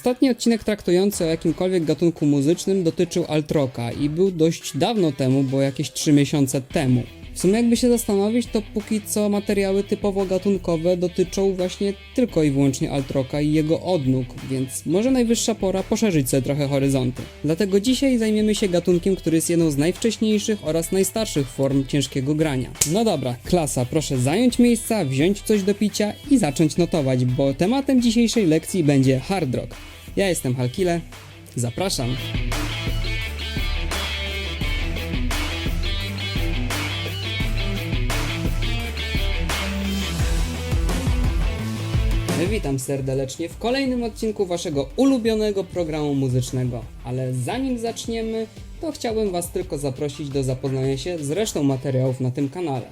Ostatni odcinek traktujący o jakimkolwiek gatunku muzycznym dotyczył altroka i był dość dawno temu, bo jakieś 3 miesiące temu. W sumie jakby się zastanowić, to póki co materiały typowo gatunkowe dotyczą właśnie tylko i wyłącznie altroka i jego odnóg, więc może najwyższa pora poszerzyć sobie trochę horyzonty. Dlatego dzisiaj zajmiemy się gatunkiem, który jest jedną z najwcześniejszych oraz najstarszych form ciężkiego grania. No dobra, klasa, proszę zająć miejsca, wziąć coś do picia i zacząć notować, bo tematem dzisiejszej lekcji będzie hard rock. Ja jestem Halkile, zapraszam. Witam serdecznie w kolejnym odcinku waszego ulubionego programu muzycznego. Ale zanim zaczniemy, to chciałbym was tylko zaprosić do zapoznania się z resztą materiałów na tym kanale.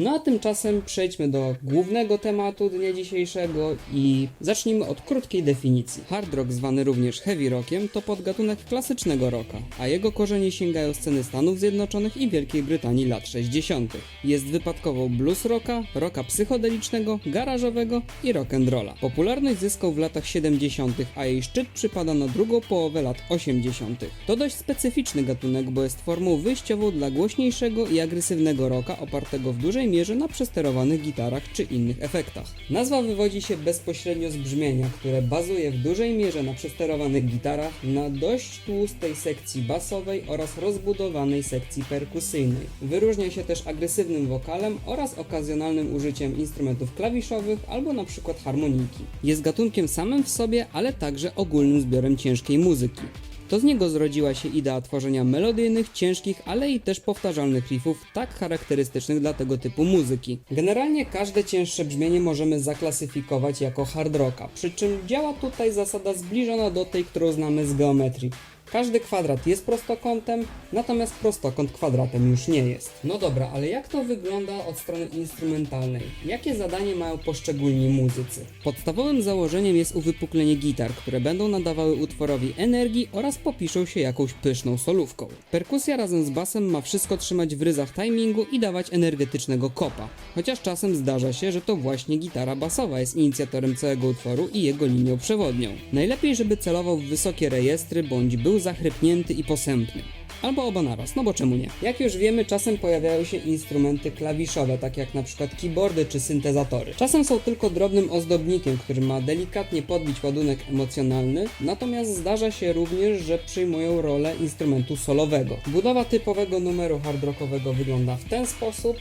No a tymczasem przejdźmy do głównego tematu dnia dzisiejszego i zacznijmy od krótkiej definicji. Hard rock, zwany również heavy rockiem, to podgatunek klasycznego rocka, a jego korzenie sięgają sceny Stanów Zjednoczonych i Wielkiej Brytanii lat 60. Jest wypadkową blues rocka, rocka psychodelicznego, garażowego i rock'n'rolla. Popularność zyskał w latach 70., a jej szczyt przypada na drugą połowę lat 80. To dość specyficzny gatunek, bo jest formą wyjściową dla głośniejszego i agresywnego rocka opartego w dużej mierze na przesterowanych gitarach czy innych efektach. Nazwa wywodzi się bezpośrednio z brzmienia, które bazuje w dużej mierze na przesterowanych gitarach, na dość tłustej sekcji basowej oraz rozbudowanej sekcji perkusyjnej. Wyróżnia się też agresywnym wokalem oraz okazjonalnym użyciem instrumentów klawiszowych albo przykład harmoniki. Jest gatunkiem samym w sobie, ale także ogólnym zbiorem ciężkiej muzyki. To z niego zrodziła się idea tworzenia melodyjnych, ciężkich, ale i też powtarzalnych riffów tak charakterystycznych dla tego typu muzyki. Generalnie każde cięższe brzmienie możemy zaklasyfikować jako hard rocka, przy czym działa tutaj zasada zbliżona do tej, którą znamy z geometrii. Każdy kwadrat jest prostokątem, natomiast prostokąt kwadratem już nie jest. No dobra, ale jak to wygląda od strony instrumentalnej? Jakie zadanie mają poszczególni muzycy? Podstawowym założeniem jest uwypuklenie gitar, które będą nadawały utworowi energii oraz popiszą się jakąś pyszną solówką. Perkusja razem z basem ma wszystko trzymać w ryzach timingu i dawać energetycznego kopa. Chociaż czasem zdarza się, że to właśnie gitara basowa jest inicjatorem całego utworu i jego linią przewodnią. Najlepiej, żeby celował w wysokie rejestry bądź był zachrypnięty i posępny. Albo oba naraz, no bo czemu nie? Jak już wiemy, czasem pojawiają się instrumenty klawiszowe, tak jak na przykład keyboardy czy syntezatory. Czasem są tylko drobnym ozdobnikiem, który ma delikatnie podbić ładunek emocjonalny, natomiast zdarza się również, że przyjmują rolę instrumentu solowego. Budowa typowego numeru hard rockowego wygląda w ten sposób,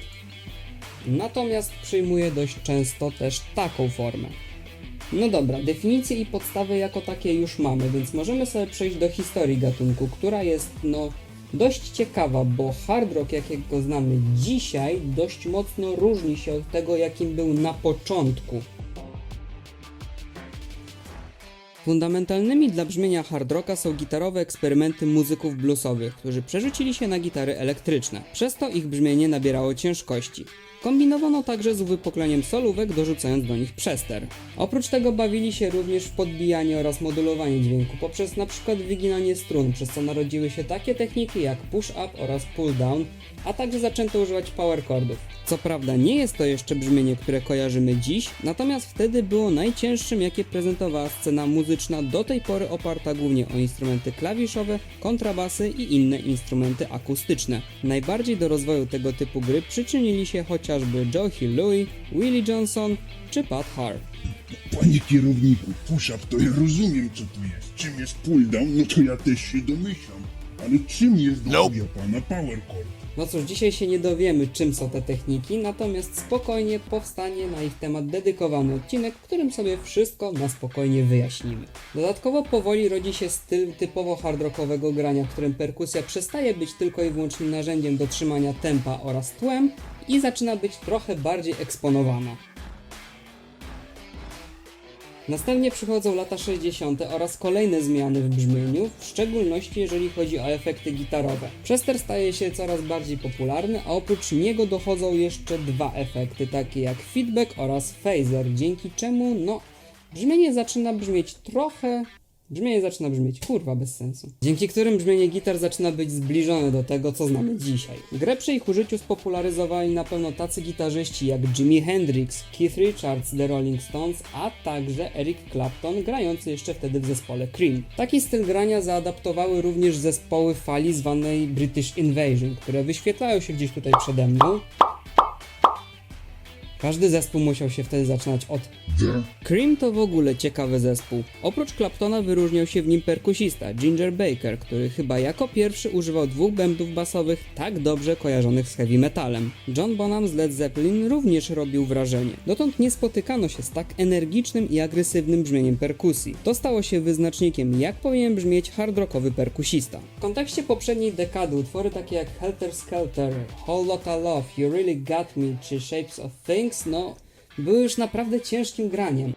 natomiast przyjmuje dość często też taką formę. No dobra, definicje i podstawy jako takie już mamy, więc możemy sobie przejść do historii gatunku, która jest no dość ciekawa, bo hard rock jakiego znamy dzisiaj dość mocno różni się od tego jakim był na początku. Fundamentalnymi dla brzmienia hard rocka są gitarowe eksperymenty muzyków bluesowych, którzy przerzucili się na gitary elektryczne. Przez to ich brzmienie nabierało ciężkości. Kombinowano także z uwypukleniem solówek, dorzucając do nich przester. Oprócz tego bawili się również w podbijanie oraz modulowanie dźwięku poprzez np. wyginanie strun, przez co narodziły się takie techniki jak push-up oraz pull-down, a także zaczęto używać power chordów. Co prawda nie jest to jeszcze brzmienie, które kojarzymy dziś, natomiast wtedy było najcięższym, jakie prezentowała scena muzyczna do tej pory oparta głównie o instrumenty klawiszowe, kontrabasy i inne instrumenty akustyczne. Najbardziej do rozwoju tego typu gry przyczynili się chociażby Joe Hill Louis, Willie Johnson czy Pat Hart. Panie kierowniku, push-up to ja rozumiem co to jest. Czym jest pull-down, no to ja też się domyślam. Ale czym jest droga pana power? No cóż, dzisiaj się nie dowiemy, czym są te techniki, natomiast spokojnie powstanie na ich temat dedykowany odcinek, w którym sobie wszystko na spokojnie wyjaśnimy. Dodatkowo powoli rodzi się styl typowo hardrockowego grania, w którym perkusja przestaje być tylko i wyłącznie narzędziem do trzymania tempa oraz tłem i zaczyna być trochę bardziej eksponowana. Następnie przychodzą lata 60. oraz kolejne zmiany w brzmieniu, w szczególności jeżeli chodzi o efekty gitarowe. Przester staje się coraz bardziej popularny, a oprócz niego dochodzą jeszcze dwa efekty, takie jak feedback oraz phaser, dzięki czemu, no, brzmienie zaczyna brzmieć trochę Brzmienie zaczyna brzmieć kurwa bez sensu. Dzięki którym brzmienie gitar zaczyna być zbliżone do tego, co znamy dzisiaj. Grę przy ich użyciu spopularyzowali na pewno tacy gitarzyści jak Jimi Hendrix, Keith Richards, The Rolling Stones, a także Eric Clapton, grający jeszcze wtedy w zespole Cream. Taki styl grania zaadaptowały również zespoły fali zwanej British Invasion, które wyświetlają się gdzieś tutaj przede mną. Każdy zespół musiał się wtedy zaczynać od Cream to w ogóle ciekawy zespół. Oprócz Claptona wyróżniał się w nim perkusista Ginger Baker, który chyba jako pierwszy używał dwóch bębnów basowych tak dobrze kojarzonych z heavy metalem. John Bonham z Led Zeppelin również robił wrażenie. Dotąd nie spotykano się z tak energicznym i agresywnym brzmieniem perkusji. To stało się wyznacznikiem, jak powinien brzmieć hard rockowy perkusista. W kontekście poprzedniej dekady utwory takie jak Helter Skelter, Whole Lotta Love, You Really Got Me czy Shapes of Things, no były już naprawdę ciężkim graniem.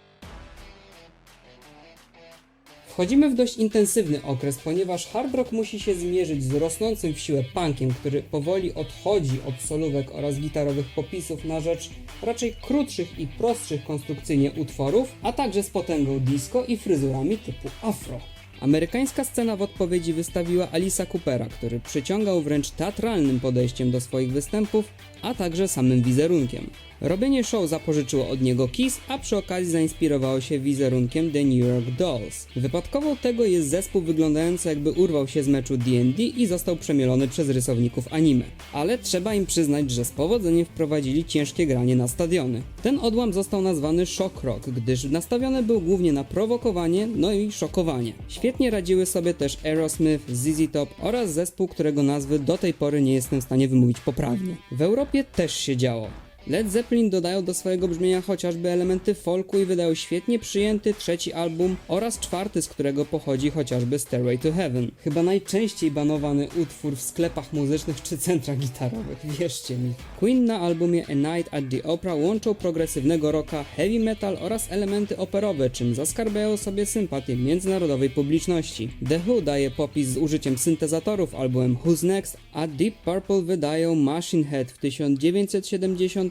Wchodzimy w dość intensywny okres, ponieważ hard rock musi się zmierzyć z rosnącym w siłę punkiem, który powoli odchodzi od solówek oraz gitarowych popisów na rzecz raczej krótszych i prostszych konstrukcyjnie utworów, a także z potęgą disco i fryzurami typu afro. Amerykańska scena w odpowiedzi wystawiła Alisa Coopera, który przyciągał wręcz teatralnym podejściem do swoich występów, a także samym wizerunkiem. Robienie show zapożyczyło od niego Kiss, a przy okazji zainspirowało się wizerunkiem The New York Dolls. Wypadkową tego jest zespół wyglądający jakby urwał się z meczu D&D i został przemielony przez rysowników anime. Ale trzeba im przyznać, że z powodzeniem wprowadzili ciężkie granie na stadiony. Ten odłam został nazwany shock rock, gdyż nastawiony był głównie na prowokowanie, no i szokowanie. Świetnie radziły sobie też Aerosmith, ZZ Top oraz zespół, którego nazwy do tej pory nie jestem w stanie wymówić poprawnie. W Europie też się działo. Led Zeppelin dodają do swojego brzmienia chociażby elementy folku i wydają świetnie przyjęty trzeci album oraz czwarty, z którego pochodzi chociażby Stairway to Heaven. Chyba najczęściej banowany utwór w sklepach muzycznych czy centrach gitarowych, wierzcie mi. Queen na albumie A Night at the Opera łączą progresywnego rocka, heavy metal oraz elementy operowe, czym zaskarbiają sobie sympatię międzynarodowej publiczności. The Who daje popis z użyciem syntezatorów albumem Who's Next, a Deep Purple wydają Machine Head w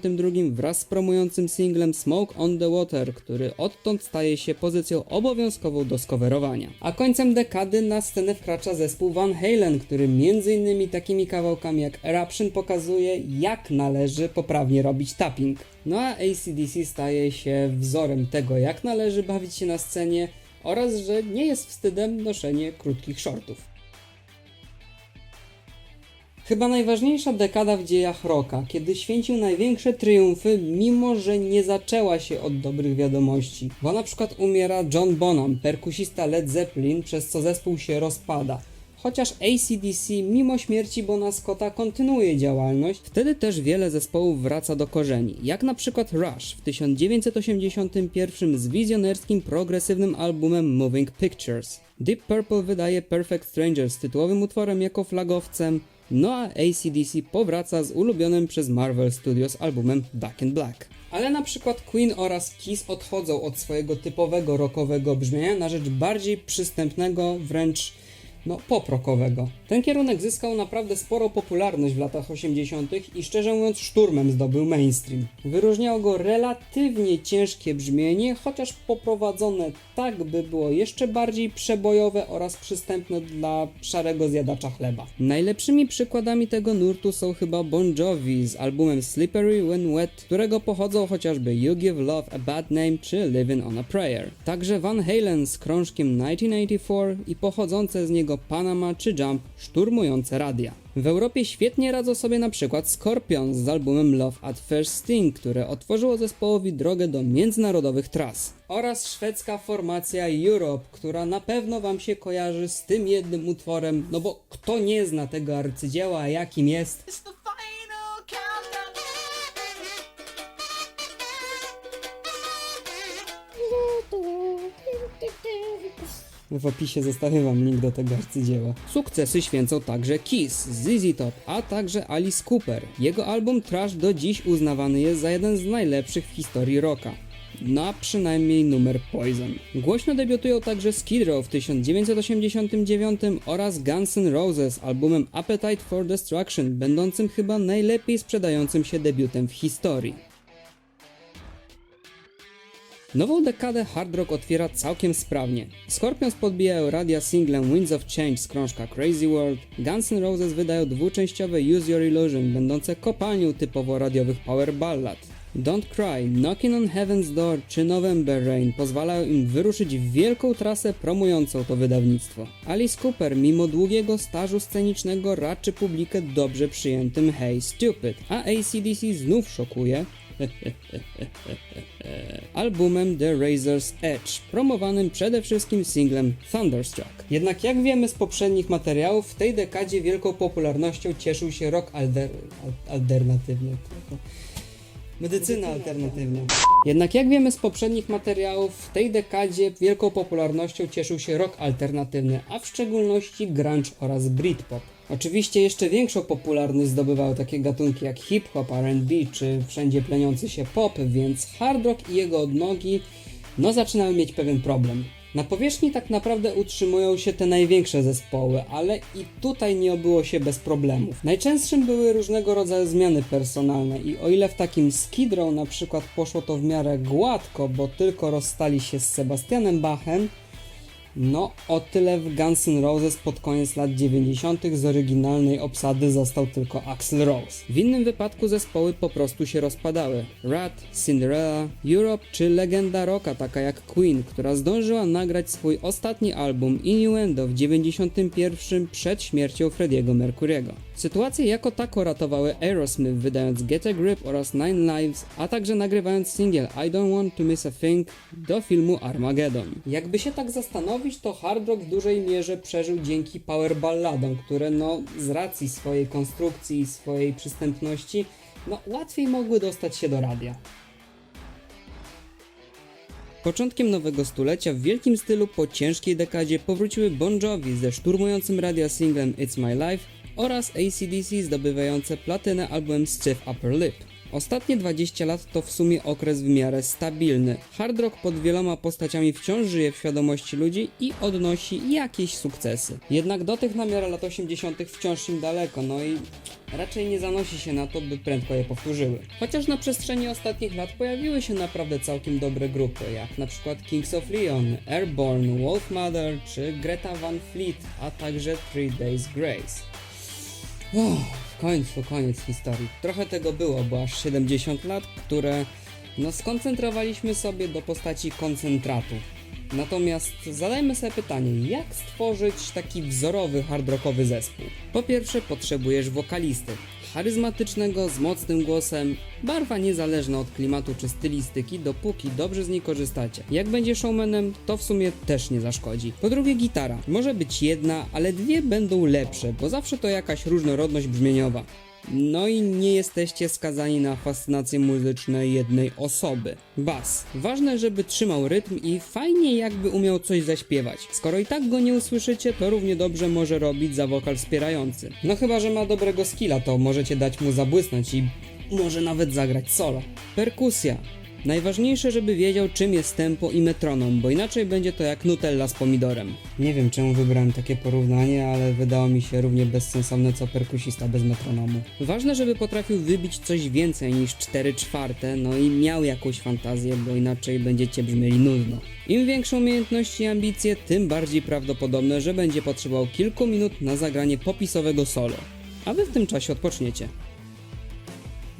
1972 wraz z promującym singlem Smoke on the Water, który odtąd staje się pozycją obowiązkową do skowerowania. A końcem dekady na scenę wkracza zespół Van Halen, który m.in. takimi kawałkami jak Eruption pokazuje jak należy poprawnie robić tapping. No a ACDC staje się wzorem tego jak należy bawić się na scenie oraz że nie jest wstydem noszenie krótkich shortów. Chyba najważniejsza dekada w dziejach rocka, kiedy święcił największe triumfy, mimo że nie zaczęła się od dobrych wiadomości. Bo na przykład umiera John Bonham, perkusista Led Zeppelin, przez co zespół się rozpada. Chociaż ACDC mimo śmierci Bona Scotta kontynuuje działalność, wtedy też wiele zespołów wraca do korzeni, jak na przykład Rush w 1981 z wizjonerskim progresywnym albumem Moving Pictures. Deep Purple wydaje Perfect Strangers z tytułowym utworem jako flagowcem, no a ACDC powraca z ulubionym przez Marvel Studios albumem Back in Black. Ale na przykład Queen oraz Kiss odchodzą od swojego typowego rockowego brzmienia na rzecz bardziej przystępnego, wręcz no poprokowego. Ten kierunek zyskał naprawdę sporą popularność w latach 80. i szczerze mówiąc szturmem zdobył mainstream. Wyróżniało go relatywnie ciężkie brzmienie, chociaż poprowadzone tak, by było jeszcze bardziej przebojowe oraz przystępne dla szarego zjadacza chleba. Najlepszymi przykładami tego nurtu są chyba Bon Jovi z albumem Slippery When Wet, którego pochodzą chociażby You Give Love a Bad Name czy Living on a Prayer. Także Van Halen z krążkiem 1984 i pochodzące z niego Panama czy Jump szturmujące radia. W Europie świetnie radzą sobie na przykład Scorpions z albumem Love at First Sting, które otworzyło zespołowi drogę do międzynarodowych tras. Oraz szwedzka formacja Europe, która na pewno wam się kojarzy z tym jednym utworem, no bo kto nie zna tego arcydzieła, jakim jest? It's the final countdown. W opisie zostawię wam link do tego arcydzieła. Sukcesy święcą także Kiss, ZZ Top, a także Alice Cooper. Jego album Trash do dziś uznawany jest za jeden z najlepszych w historii rocka. Na przynajmniej numer Poison. Głośno debiutują także Skid Row w 1989 oraz Guns N' Roses albumem Appetite for Destruction, będącym chyba najlepiej sprzedającym się debiutem w historii. Nową dekadę hard rock otwiera całkiem sprawnie. Scorpions podbijają radia singlem Winds of Change z krążka Crazy World, Guns N' Roses wydają dwuczęściowe Use Your Illusion, będące kopalnią typowo radiowych power ballad. Don't Cry, Knocking on Heaven's Door czy November Rain pozwalają im wyruszyć w wielką trasę promującą to wydawnictwo. Alice Cooper, mimo długiego stażu scenicznego, raczy publikę dobrze przyjętym Hey Stupid, a ACDC znów szokuje, albumem The Razor's Edge, promowanym przede wszystkim singlem Thunderstruck. Jednak jak wiemy z poprzednich materiałów, w tej dekadzie wielką popularnością cieszył się rock alder al- alternatywny. Medycyna alternatywna. Jednak jak wiemy z poprzednich materiałów, w tej dekadzie wielką popularnością cieszył się rock alternatywny, a w szczególności grunge oraz britpop. Oczywiście jeszcze większą popularność zdobywały takie gatunki jak hip-hop, R&B czy wszędzie pleniący się pop, więc hard rock i jego odnogi no zaczynały mieć pewien problem. Na powierzchni tak naprawdę utrzymują się te największe zespoły, ale i tutaj nie obyło się bez problemów. Najczęstszym były różnego rodzaju zmiany personalne i o ile w takim Skid Row na przykład poszło to w miarę gładko, bo tylko rozstali się z Sebastianem Bachem, no, o tyle w Guns N' Roses pod koniec lat 90. z oryginalnej obsady został tylko Axl Rose. W innym wypadku zespoły po prostu się rozpadały. Rat, Cinderella, Europe czy legenda rocka taka jak Queen, która zdążyła nagrać swój ostatni album Innuendo w 91 przed śmiercią Frediego Mercury'ego. Sytuację jako tako ratowały Aerosmith wydając Get a Grip oraz Nine Lives, a także nagrywając singiel I Don't Want to Miss a Thing do filmu Armageddon. Jakby się tak zastanowić, to hard rock w dużej mierze przeżył dzięki power balladom, które no z racji swojej konstrukcji i swojej przystępności no łatwiej mogły dostać się do radia. Początkiem nowego stulecia w wielkim stylu po ciężkiej dekadzie powróciły Bon Jovi ze szturmującym radia singlem It's My Life oraz ACDC zdobywające platynę albumem Stiff Upper Lip. Ostatnie 20 lat to w sumie okres w miarę stabilny. Hard rock pod wieloma postaciami wciąż żyje w świadomości ludzi i odnosi jakieś sukcesy. Jednak do tych na miarę lat 80. wciąż im daleko, no i raczej nie zanosi się na to, by prędko je powtórzyły. Chociaż na przestrzeni ostatnich lat pojawiły się naprawdę całkiem dobre grupy, jak na przykład Kings of Leon, Airborne, Wolfmother czy Greta Van Fleet, a także Three Days Grace. Uff, w końcu koniec historii. Trochę tego było, bo aż 70 lat, które no skoncentrowaliśmy sobie do postaci koncentratu. Natomiast zadajmy sobie pytanie, jak stworzyć taki wzorowy hard rockowy zespół? Po pierwsze potrzebujesz wokalisty, charyzmatycznego, z mocnym głosem, barwa niezależna od klimatu czy stylistyki, dopóki dobrze z niej korzystacie. Jak będzie showmanem, to w sumie też nie zaszkodzi. Po drugie gitara, może być jedna, ale dwie będą lepsze, bo zawsze to jakaś różnorodność brzmieniowa. No i nie jesteście skazani na fascynacje muzyczne jednej osoby. Bas. Ważne, żeby trzymał rytm i fajnie jakby umiał coś zaśpiewać. Skoro i tak go nie usłyszycie, to równie dobrze może robić za wokal wspierający. No chyba, że ma dobrego skilla, to możecie dać mu zabłysnąć i może nawet zagrać solo. Perkusja. Najważniejsze, żeby wiedział czym jest tempo i metronom, bo inaczej będzie to jak Nutella z pomidorem. Nie wiem czemu wybrałem takie porównanie, ale wydało mi się równie bezsensowne co perkusista bez metronomu. Ważne, żeby potrafił wybić coś więcej niż 4 czwarte, no i miał jakąś fantazję, bo inaczej będziecie brzmieli nudno. Im większe umiejętności i ambicje, tym bardziej prawdopodobne, że będzie potrzebował kilku minut na zagranie popisowego solo. A wy w tym czasie odpoczniecie.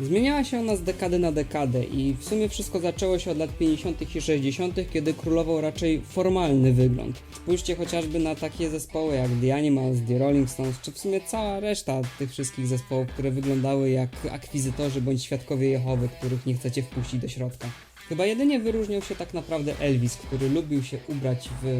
Zmieniała się ona z dekady na dekadę i w sumie wszystko zaczęło się od lat 50. i 60., kiedy królował raczej formalny wygląd. Spójrzcie chociażby na takie zespoły jak The Animals, The Rolling Stones, czy w sumie cała reszta tych wszystkich zespołów, które wyglądały jak akwizytorzy bądź świadkowie Jehowy, których nie chcecie wpuścić do środka. Chyba jedynie wyróżniał się tak naprawdę Elvis, który lubił się ubrać w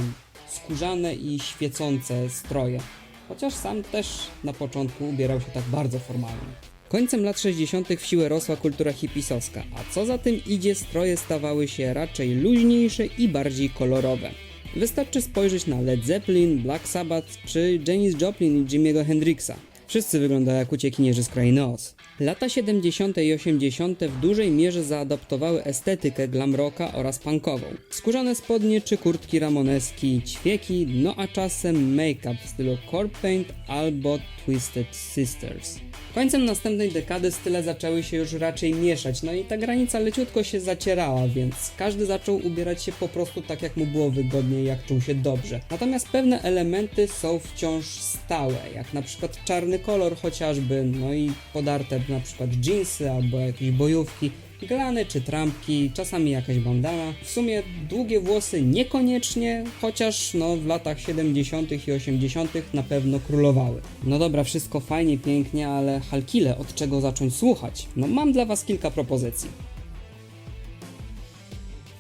skórzane i świecące stroje. Chociaż sam też na początku ubierał się tak bardzo formalnie. Końcem lat 60. w siłę rosła kultura hipisowska, a co za tym idzie, stroje stawały się raczej luźniejsze i bardziej kolorowe. Wystarczy spojrzeć na Led Zeppelin, Black Sabbath czy Janis Joplin i Jimmy'ego Hendrixa. Wszyscy wyglądają jak uciekinierzy z krainy Oz. Lata 70. i 80. w dużej mierze zaadoptowały estetykę glam rocka oraz punkową. Skórzane spodnie czy kurtki ramoneski, ćwieki, no a czasem make-up w stylu corpse paint albo Twisted Sisters. Końcem następnej dekady style zaczęły się już raczej mieszać, no i ta granica leciutko się zacierała, więc każdy zaczął ubierać się po prostu tak jak mu było wygodnie, jak czuł się dobrze. Natomiast pewne elementy są wciąż stałe, jak na przykład czarny kolor chociażby, no i podarte na przykład jeansy albo jakieś bojówki, glany czy trampki, czasami jakaś bandana. W sumie długie włosy niekoniecznie, chociaż no w latach 70. i 80. na pewno królowały. No dobra, wszystko fajnie, pięknie, ale Halkile, od czego zacząć słuchać? No mam dla was kilka propozycji.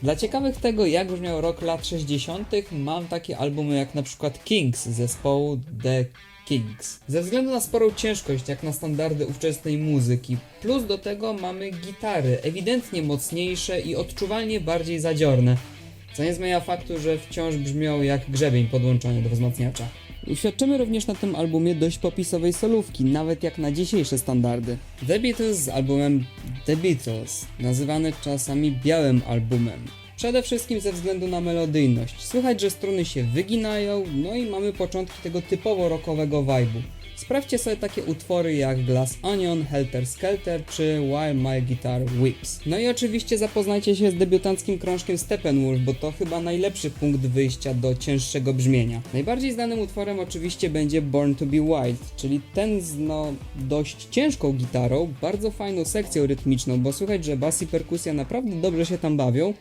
Dla ciekawych tego, jak brzmiał rok lat 60., mam takie albumy jak na przykład Kings zespołu The Kings. Ze względu na sporą ciężkość, jak na standardy ówczesnej muzyki, plus do tego mamy gitary, ewidentnie mocniejsze i odczuwalnie bardziej zadziorne, co nie zmienia faktu, że wciąż brzmią jak grzebień podłączony do wzmacniacza. Uświadczymy również na tym albumie dość popisowej solówki, nawet jak na dzisiejsze standardy. The Beatles z albumem The Beatles, nazywany czasami białym albumem. Przede wszystkim ze względu na melodyjność. Słychać, że struny się wyginają, no i mamy początki tego typowo rockowego vibe'u. Sprawdźcie sobie takie utwory jak Glass Onion, Helter Skelter czy While My Guitar Weeps. No i oczywiście zapoznajcie się z debiutanckim krążkiem Steppenwolf, bo to chyba najlepszy punkt wyjścia do cięższego brzmienia. Najbardziej znanym utworem oczywiście będzie Born to be Wild, czyli ten z no dość ciężką gitarą, bardzo fajną sekcją rytmiczną, bo słychać, że bas i perkusja naprawdę dobrze się tam bawią.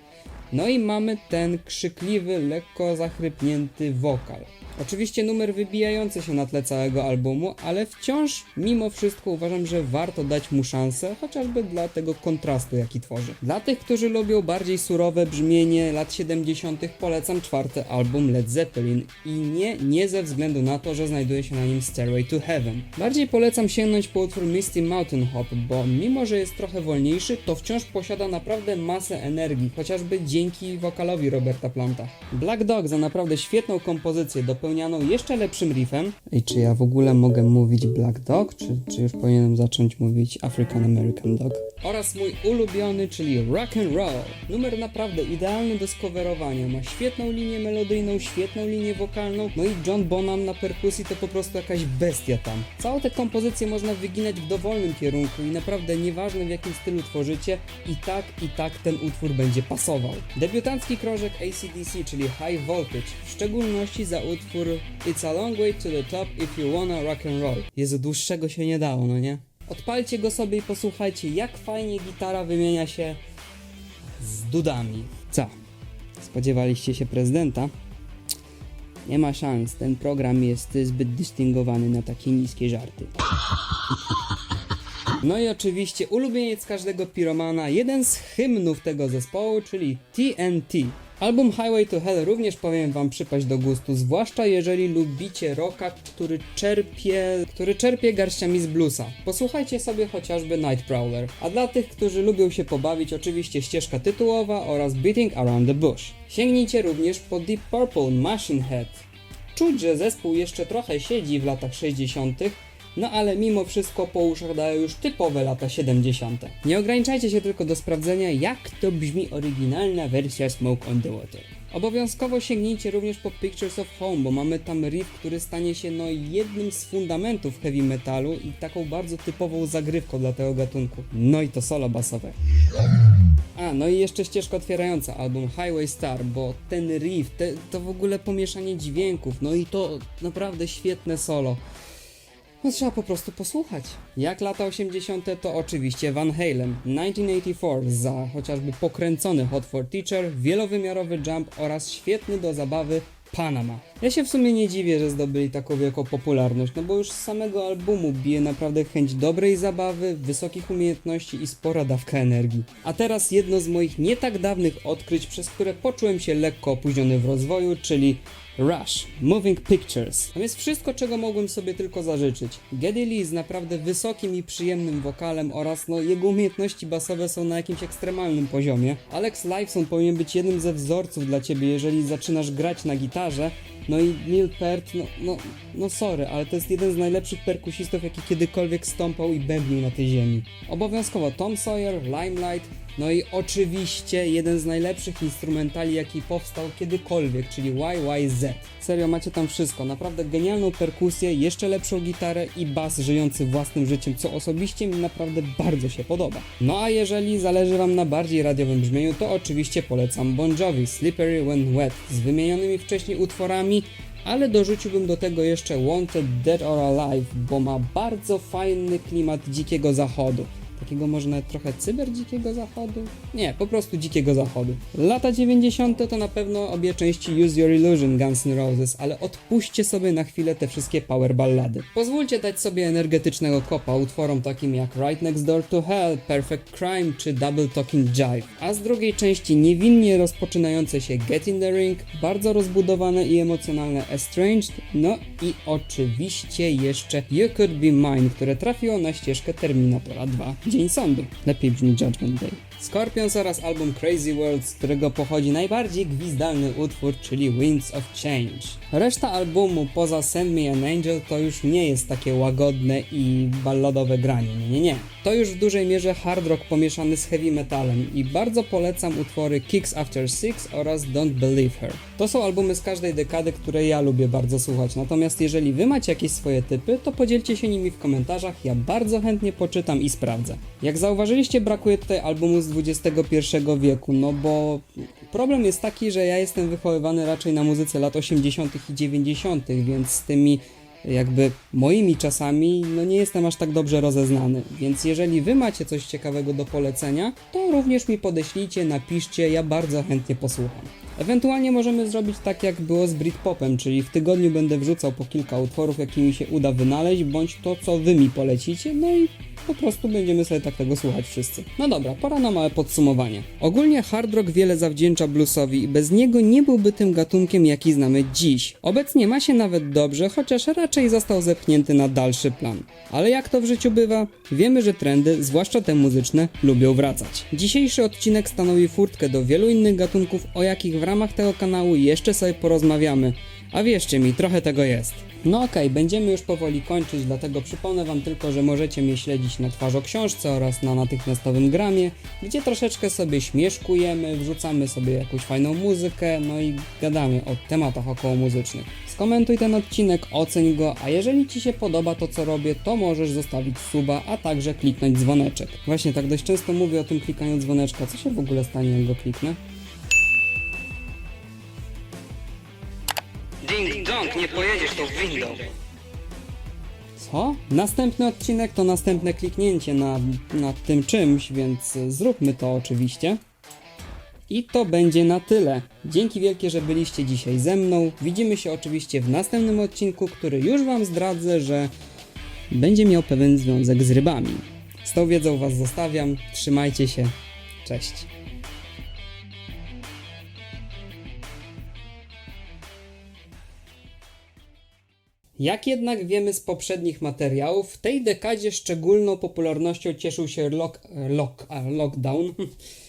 No i mamy ten krzykliwy, lekko zachrypnięty wokal. Oczywiście numer wybijający się na tle całego albumu, ale wciąż mimo wszystko uważam, że warto dać mu szansę, chociażby dla tego kontrastu, jaki tworzy. Dla tych, którzy lubią bardziej surowe brzmienie lat 70., polecam czwarty album Led Zeppelin i nie, nie ze względu na to, że znajduje się na nim Stairway to Heaven. Bardziej polecam sięgnąć po utwór Misty Mountain Hop, bo mimo, że jest trochę wolniejszy, to wciąż posiada naprawdę masę energii, chociażby dzięki wokalowi Roberta Planta. Black Dog za naprawdę świetną kompozycję, dopełnianą jeszcze lepszym riffem. I czy ja w ogóle mogę mówić Black Dog, czy, czy już powinienem zacząć mówić African American Dog? Oraz mój ulubiony, czyli Rock and Roll. Numer naprawdę idealny do skowerowania. Ma świetną linię melodyjną, świetną linię wokalną, no i John Bonham na perkusji to po prostu jakaś bestia tam. Całą tę kompozycję można wyginać w dowolnym kierunku i naprawdę nieważne w jakim stylu tworzycie, i tak, i tak ten utwór będzie pasował. Debiutancki krążek ACDC, czyli High Voltage, w szczególności za utwór It's a long way to the top if you wanna rock and roll. Jezu, dłuższego się nie dało, no nie? Odpalcie go sobie i posłuchajcie, jak fajnie gitara wymienia się z dudami. Co? Spodziewaliście się prezydenta? Nie ma szans, ten program jest zbyt dystyngowany na takie niskie żarty. No i oczywiście ulubieniec każdego piromana, jeden z hymnów tego zespołu, czyli TNT. Album Highway to Hell również powiem wam przypaść do gustu, zwłaszcza jeżeli lubicie rocka, który czerpie, który czerpie garściami z bluesa. Posłuchajcie sobie chociażby Nightcrawler. A dla tych, którzy lubią się pobawić, oczywiście ścieżka tytułowa oraz Beating Around the Bush. Sięgnijcie również po Deep Purple Machine Head. Czuć, że zespół jeszcze trochę siedzi w latach 60., no ale mimo wszystko po uszach dają już typowe lata 70. Nie ograniczajcie się tylko do sprawdzenia, jak to brzmi oryginalna wersja Smoke on the Water. Obowiązkowo sięgnijcie również po Pictures of Home, bo mamy tam riff, który stanie się no jednym z fundamentów heavy metalu i taką bardzo typową zagrywką dla tego gatunku. No i to solo basowe. A, no i jeszcze ścieżka otwierająca album Highway Star, bo ten riff, te, to w ogóle pomieszanie dźwięków, no i to naprawdę świetne solo. No trzeba po prostu posłuchać. Jak lata 80. to oczywiście Van Halen, 1984 za chociażby pokręcony Hot for Teacher, wielowymiarowy jump oraz świetny do zabawy Panama. Ja się w sumie nie dziwię, że zdobyli taką wielką popularność, no bo już z samego albumu bije naprawdę chęć dobrej zabawy, wysokich umiejętności i spora dawka energii. A teraz jedno z moich nie tak dawnych odkryć, przez które poczułem się lekko opóźniony w rozwoju, czyli Rush, Moving Pictures. Tam jest wszystko, czego mogłem sobie tylko zażyczyć. Geddy Lee z naprawdę wysokim i przyjemnym wokalem oraz no jego umiejętności basowe są na jakimś ekstremalnym poziomie. Alex Lifeson powinien być jednym ze wzorców dla ciebie, jeżeli zaczynasz grać na gitarze. No i Neil Peart, no, no, no sorry, ale to jest jeden z najlepszych perkusistów, jaki kiedykolwiek stąpał i bębnił na tej ziemi. Obowiązkowo Tom Sawyer, Limelight, No i oczywiście jeden z najlepszych instrumentali, jaki powstał kiedykolwiek, czyli YYZ. Serio, macie tam wszystko. Naprawdę genialną perkusję, jeszcze lepszą gitarę i bas żyjący własnym życiem, co osobiście mi naprawdę bardzo się podoba. No a jeżeli zależy Wam na bardziej radiowym brzmieniu, to oczywiście polecam Bon Jovi, Slippery When Wet, z wymienionymi wcześniej utworami, ale dorzuciłbym do tego jeszcze Wanted Dead or Alive, bo ma bardzo fajny klimat dzikiego zachodu. Takiego może nawet trochę cyber dzikiego zachodu? Nie, po prostu dzikiego zachodu. Lata 90. to na pewno obie części Use Your Illusion Guns N' Roses, ale odpuśćcie sobie na chwilę te wszystkie power ballady. Pozwólcie dać sobie energetycznego kopa utworom takim jak Right Next Door to Hell, Perfect Crime czy Double Talking Jive. A z drugiej części niewinnie rozpoczynające się Get in the Ring, bardzo rozbudowane i emocjonalne Estranged, no i oczywiście jeszcze You Could Be Mine, które trafiło na ścieżkę Terminatora 2. Dzień sądu. Lepiej brzmi Judgment Day. Scorpions oraz album Crazy World, z którego pochodzi najbardziej gwizdalny utwór, czyli Winds of Change. Reszta albumu poza Send Me an Angel to już nie jest takie łagodne i balladowe granie, nie, nie, nie. To już w dużej mierze hard rock pomieszany z heavy metalem i bardzo polecam utwory Kicks After Six oraz Don't Believe Her. To są albumy z każdej dekady, które ja lubię bardzo słuchać, natomiast jeżeli wy macie jakieś swoje typy, to podzielcie się nimi w komentarzach, ja bardzo chętnie poczytam i sprawdzę. Jak zauważyliście, brakuje tutaj albumu z XXI wieku, no bo problem jest taki, że ja jestem wychowywany raczej na muzyce lat 80. i 90., więc z tymi jakby moimi czasami no nie jestem aż tak dobrze rozeznany, więc jeżeli wy macie coś ciekawego do polecenia, to również mi podeślijcie, napiszcie, ja bardzo chętnie posłucham. Ewentualnie możemy zrobić tak jak było z Britpopem, czyli w tygodniu będę wrzucał po kilka utworów, jakie mi się uda wynaleźć, bądź to co wy mi polecicie, no i po prostu będziemy sobie tak tego słuchać wszyscy. No dobra, pora na małe podsumowanie. Ogólnie hard rock wiele zawdzięcza bluesowi i bez niego nie byłby tym gatunkiem, jaki znamy dziś. Obecnie ma się nawet dobrze, chociaż raczej został zepchnięty na dalszy plan. Ale jak to w życiu bywa, wiemy, że trendy, zwłaszcza te muzyczne, lubią wracać. Dzisiejszy odcinek stanowi furtkę do wielu innych gatunków, o jakich w ramach tego kanału jeszcze sobie porozmawiamy. A wierzcie mi, trochę tego jest. No okej, będziemy już powoli kończyć, dlatego przypomnę Wam tylko, że możecie mnie śledzić na Twarzo Książce oraz na natychmiastowym gramie, gdzie troszeczkę sobie śmieszkujemy, wrzucamy sobie jakąś fajną muzykę, no i gadamy o tematach około muzycznych. Skomentuj ten odcinek, oceń go, a jeżeli Ci się podoba to co robię, to możesz zostawić suba, a także kliknąć dzwoneczek. Właśnie tak dość często mówię o tym klikaniu dzwoneczka, co się w ogóle stanie jak go kliknę? Ding dong, nie pojedziesz tą windą. Co? Następny odcinek to następne kliknięcie na, na tym czymś, więc zróbmy to oczywiście. I to będzie na tyle. Dzięki wielkie, że byliście dzisiaj ze mną. Widzimy się oczywiście w następnym odcinku, który już Wam zdradzę, że będzie miał pewien związek z rybami. Z tą wiedzą Was zostawiam. Trzymajcie się. Cześć. Jak jednak wiemy z poprzednich materiałów, w tej dekadzie szczególną popularnością cieszył się lock, lock, lockdown,